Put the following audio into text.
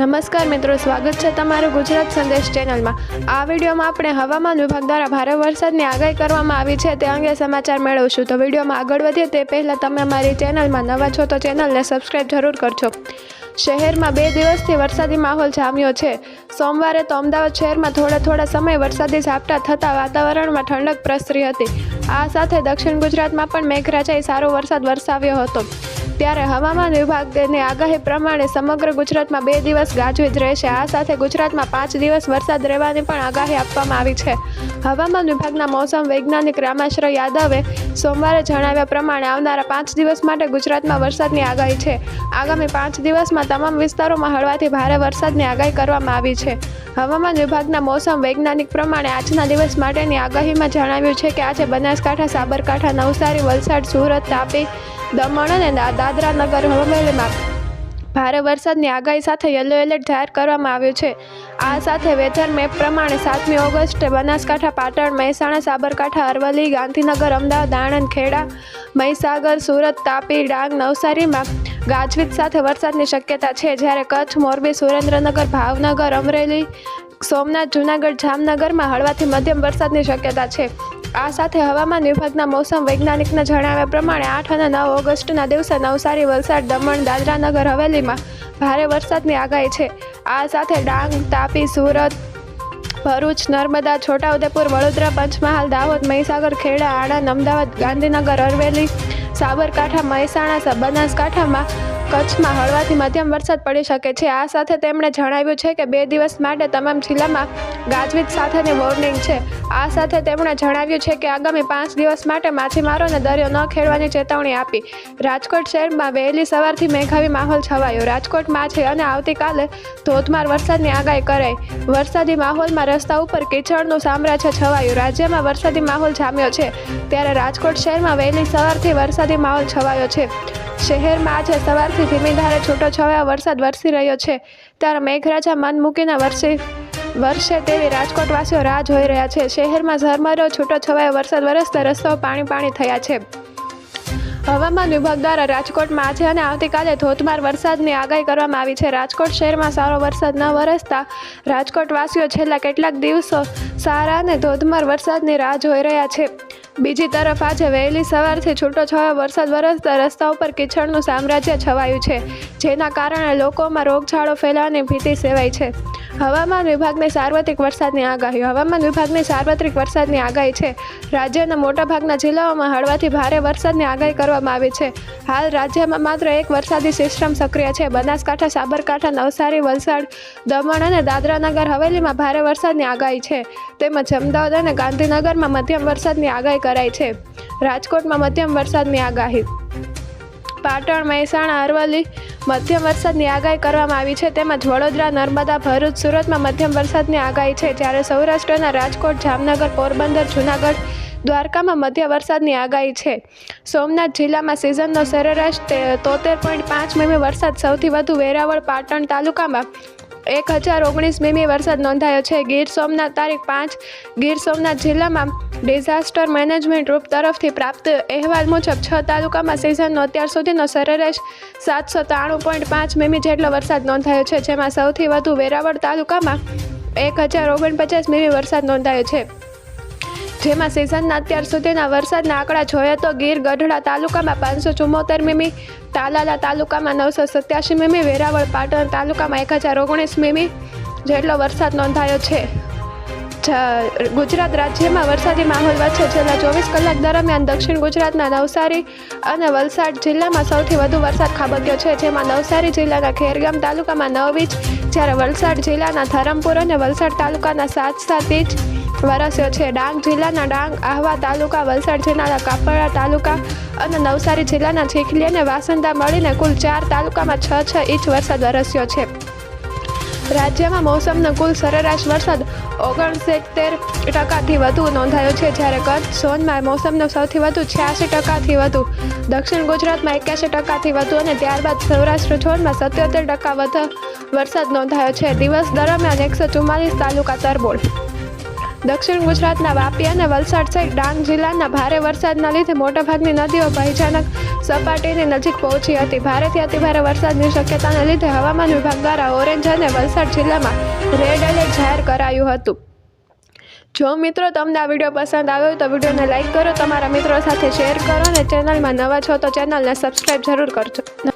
નમસ્કાર મિત્રો, સ્વાગત છે તમારું ગુજરાત સંદેશ ચેનલમાં. આ વિડીયોમાં આપણે હવામાન વિભાગ દ્વારા ભારે વરસાદની આગાહી કરવામાં આવી છે, તે અંગે સમાચાર મેળવશું. તો વિડીયોમાં આગળ વધીએ, તે પહેલાં તમે અમારી ચેનલમાં નવા છો તો ચેનલને સબસ્ક્રાઈબ જરૂર કરજો. શહેરમાં બે દિવસથી વરસાદી માહોલ જામ્યો છે. સોમવારે તો અમદાવાદ શહેરમાં થોડા થોડા સમય વરસાદી ઝાપટા થતાં વાતાવરણમાં ઠંડક પ્રસરી હતી. આ સાથે દક્ષિણ ગુજરાતમાં પણ મેઘરાજાએ સારો વરસાદ વરસાવ્યો હતો. ત્યારે હવામાન વિભાગની આગાહી પ્રમાણે સમગ્ર ગુજરાતમાં બે દિવસ ગાજવીજ રહેશે. આ સાથે ગુજરાતમાં પાંચ દિવસ વરસાદ રહેવાની પણ આગાહી આપવામાં આવી છે. હવામાન વિભાગના મોસમ વૈજ્ઞાનિક રામાશ્ર યાદવે સોમવારે જણાવ્યા પ્રમાણે આવનારા પાંચ દિવસ માટે ગુજરાતમાં વરસાદની આગાહી છે. આગામી પાંચ દિવસમાં તમામ વિસ્તારોમાં હળવાથી ભારે વરસાદની આગાહી કરવામાં આવી છે. હવામાન વિભાગના મોસમ વૈજ્ઞાનિક પ્રમાણે આજના દિવસ માટેની આગાહીમાં જણાવ્યું છે કે આજે બનાસકાંઠા, સાબરકાંઠા, નવસારી, વલસાડ, સુરત, તાપી દમણ અને દાદરા નગર હવેલીમાં ભારે વરસાદની આગાહી સાથે યલો એલર્ટ જાહેર કરવામાં આવ્યું છે. આ સાથે વેધર મેપ પ્રમાણે સાતમી ઓગસ્ટે બનાસકાંઠા, પાટણ, મહેસાણા, સાબરકાંઠા, અરવલ્લી, ગાંધીનગર, અમદાવાદ, આણંદ, ખેડા, મહીસાગર, સુરત, તાપી, ડાંગ, નવસારીમાં ગાજવીજ સાથે વરસાદની શક્યતા છે. જ્યારે કચ્છ, મોરબી, સુરેન્દ્રનગર, ભાવનગર, અમરેલી, સોમનાથ, જૂનાગઢ, જામનગરમાં હળવાથી મધ્યમ વરસાદની શક્યતા છે. આ સાથે હવામાન વિભાગના મોસમ વૈજ્ઞાનિકના જણાવ્યા પ્રમાણે આઠ અને નવ ઓગસ્ટના દિવસે નવસારી, વલસાડ, દમણ દાદરાનગર હવેલીમાં ભારે વરસાદની આગાહી છે. આ સાથે ડાંગ, તાપી, સુરત, ભરૂચ, નર્મદા, છોટાઉદેપુર, વડોદરા, પંચમહાલ, દાહોદ, મહીસાગર, ખેડા, આણંદ, અમદાવાદ, ગાંધીનગર અરવેલી સાબરકાંઠા, મહેસાણા બનાસકાંઠામાં કચ્છમાં હળવાથી મધ્યમ વરસાદ પડી શકે છે. આ સાથે તેમણે જણાવ્યું છે કે બે દિવસ માટે તમામ જિલ્લામાં ગાજવીજ સાથેની વોર્નિંગ છે. આ સાથે તેમણે જણાવ્યું છે કે આગામી પાંચ દિવસ માટે માછીમારોને દરિયો ન ખેડવાની ચેતવણી આપી. રાજકોટ શહેરમાં વહેલી સવારથી મેઘાવી માહોલ છવાયો. રાજકોટમાં છે અને આવતીકાલે ધોધમાર વરસાદની આગાહી કરાઈ. વરસાદી માહોલમાં રસ્તા ઉપર કીચડનું સામ્રાજ્ય છવાયું. રાજ્યમાં વરસાદી માહોલ જામ્યો છે. ત્યારે રાજકોટ શહેરમાં વહેલી સવારથી વરસાદી માહોલ છવાયો છે. શહેરમાં આજે સવારથી ધીમી ધારે છૂટો છવાયો વરસાદ વરસી રહ્યો છે. ત્યારે મેઘરાજા મન મૂકીને વરસી વરસે તેવી રાજકોટવાસીઓ રાહ જોઈ રહ્યા છે. શહેરમાં ઝરમરો છૂટો છવાયો વરસાદ, વરસતા રસ્તાઓ પાણી પાણી થયા છે. હવામાન વિભાગ દ્વારા રાજકોટમાં આજે અને આવતીકાલે ધોધમાર વરસાદની આગાહી કરવામાં આવી છે. રાજકોટ શહેરમાં સારો વરસાદ ન વરસતા રાજકોટવાસીઓ છેલ્લા કેટલાક દિવસો સારા અને ધોધમાર વરસાદની રાહ જોઈ રહ્યા છે. બીજી તરફ આજે વહેલી સવારથી છૂટો છવાયો વરસાદ વરસતા રસ્તા ઉપર કિચડનું સામ્રાજ્ય છવાયું છે, જેના કારણે લોકોમાં રોગચાળો ફેલાવાની ભીતિ સેવાય છે. હવામાન વિભાગની સાર્વત્રિક વરસાદની આગાહી. હવામાન વિભાગની સાર્વત્રિક વરસાદની આગાહી છે. રાજ્યના મોટાભાગના જિલ્લાઓમાં હળવાથી ભારે વરસાદની આગાહી કરવામાં આવી છે. હાલ રાજ્યમાં માત્ર એક વરસાદી સિસ્ટમ સક્રિય છે. બનાસકાંઠા, સાબરકાંઠા, નવસારી, વલસાડ, દમણ અને દાદરાનગર હવેલીમાં ભારે વરસાદની આગાહી છે. તેમજ અમદાવાદ અને ગાંધીનગરમાં મધ્યમ વરસાદની આગાહી કરાઈ છે. રાજકોટમાં મધ્યમ વરસાદની આગાહી. પાટણ, મહેસાણા, અરવલ્લી મધ્યમ વરસાદની આગાહી કરવામાં આવી છે. તેમજ વડોદરા, નર્મદા, ભરૂચ, સુરતમાં મધ્યમ વરસાદની આગાહી છે. જ્યારે સૌરાષ્ટ્રના રાજકોટ, જામનગર, પોરબંદર, જૂનાગઢ, દ્વારકામાં મધ્ય વરસાદની આગાહી છે. સોમનાથ જિલ્લામાં સિઝનનો સરેરાશ તોતેર પોઈન્ટ પાંચ મીમી વરસાદ સૌથી વધુ વેરાવળ, પાટણ તાલુકામાં એક હજાર ઓગણીસ મીમી વરસાદ નોંધાયો છે. ગીર સોમનાથ તારીખ પાંચ. ગીર સોમનાથ જિલ્લામાં ડિઝાસ્ટર મેનેજમેન્ટ ગ્રુપ તરફથી પ્રાપ્ત અહેવાલ મુજબ છ તાલુકામાં સિઝનનો અત્યાર સુધીનો સરેરાશ સાતસો ત્રાણું પોઈન્ટ પાંચ મીમી જેટલો વરસાદ નોંધાયો છે, જેમાં સૌથી વધુ વેરાવળ તાલુકામાં એક હજાર ઓગણપચાસ મીમી વરસાદ નોંધાયો છે. જેમાં સિઝનના અત્યાર સુધીના વરસાદના આંકડા જોઈએ તો ગીર ગઢડા તાલુકામાં પાંચસો ચુમ્મોતેર મીમી, તાલાલા તાલુકામાં નવસો સત્યાસી મીમી, વેરાવળ પાટણ તાલુકામાં એક હજાર ઓગણીસ મીમી જેટલો વરસાદ નોંધાયો છે, ગુજરાત રાજ્યમાં વરસાદી માહોલ વચ્ચે છેલ્લા ચોવીસ કલાક દરમિયાન દક્ષિણ ગુજરાતના નવસારી અને વલસાડ જિલ્લામાં સૌથી વધુ વરસાદ ખાબક્યો છે. જેમાં નવસારી જિલ્લાના ખેરગામ તાલુકામાં નવ ઇંચ, જ્યારે વલસાડ જિલ્લાના ધરમપુર અને વલસાડ તાલુકાના સાત સાત ઇંચ વરસ્યો છે. ડાંગ જિલ્લાના ડાંગ, આહવા તાલુકા, વલસાડ જિલ્લાના કાપડા તાલુકા અને નવસારી જિલ્લાના ચીખલી અને વાસંદા મળીને કુલ ચાર તાલુકામાં છ છ ઇંચ વરસાદ વરસ્યો છે. રાજ્યમાં મોસમનો કુલ સરેરાશ વરસાદ ઓગણસિત્તેર ટકાથી વધુ નોંધાયો છે. જ્યારે કચ્છ ઝોનમાં મોસમનો સૌથી વધુ છ્યાસી ટકાથી વધુ, દક્ષિણ ગુજરાતમાં એક્યાસી ટકાથી વધુ અને ત્યારબાદ સૌરાષ્ટ્ર ઝોનમાં સત્યોતેર ટકા વધુ વરસાદ નોંધાયો છે. દિવસ દરમિયાન એકસો ચુમ્માલીસ તાલુકા તરબોળ. દક્ષિણ ગુજરાતના વાપી અને વલસાડ સહિત ડાંગ જિલ્લાના ભારે વરસાદના લીધે મોટાભાગની નદીઓ ભયજનક સપાટીની નજીક પહોંચી હતી. ભારેથી અતિભારે વરસાદની શક્યતાને લીધે હવામાન વિભાગ દ્વારા ઓરેન્જ અને વલસાડ જિલ્લામાં રેડ એલર્ટ જાહેર કરાયું હતું. જો મિત્રો તમને આ વીડિયો પસંદ આવ્યો તો વિડીયોને લાઇક કરો, તમારા મિત્રો સાથે શેર કરો અને ચેનલમાં નવા છો તો ચેનલને સબસ્ક્રાઈબ જરૂર કરજો.